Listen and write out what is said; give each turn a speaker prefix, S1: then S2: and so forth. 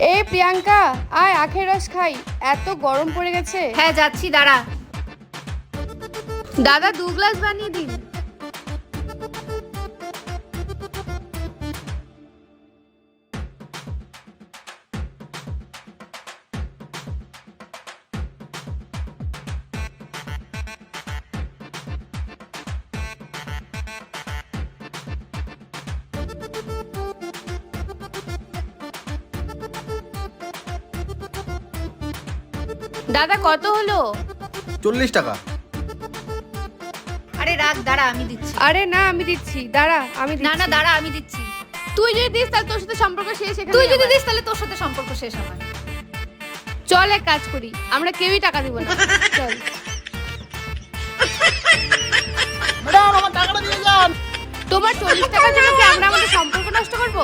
S1: এ প্রিয়াঙ্কা, আয় আখের রস খাই। এত গরম পড়ে গেছে।
S2: হ্যাঁ যাচ্ছি, দাঁড়া। দাদা, দু গ্লাস বানিয়ে দিন। দাদা কত হলো?
S3: চল্লিশ টাকা।
S2: আরে রাখ দাঁড়া আমি দিচ্ছি।
S1: আরে না আমি দিচ্ছি দাঁড়া আমি
S2: না না দাঁড়া আমি দিচ্ছি।
S1: তুই যদি দিস তাহলে তোর সাথে সম্পর্ক শেষ এখানে
S2: তুই যদি দিস তাহলে তোর সাথে সম্পর্ক শেষ আমার
S1: চল এক কাজ করি আমরা কেউই টাকা দিব না। চল।
S3: ম্যাডাম আমার টাকাটা দিয়ে যান।
S1: তোমার চল্লিশ টাকা জন্য কি আমরা আমাদের সম্পর্ক নষ্ট করব?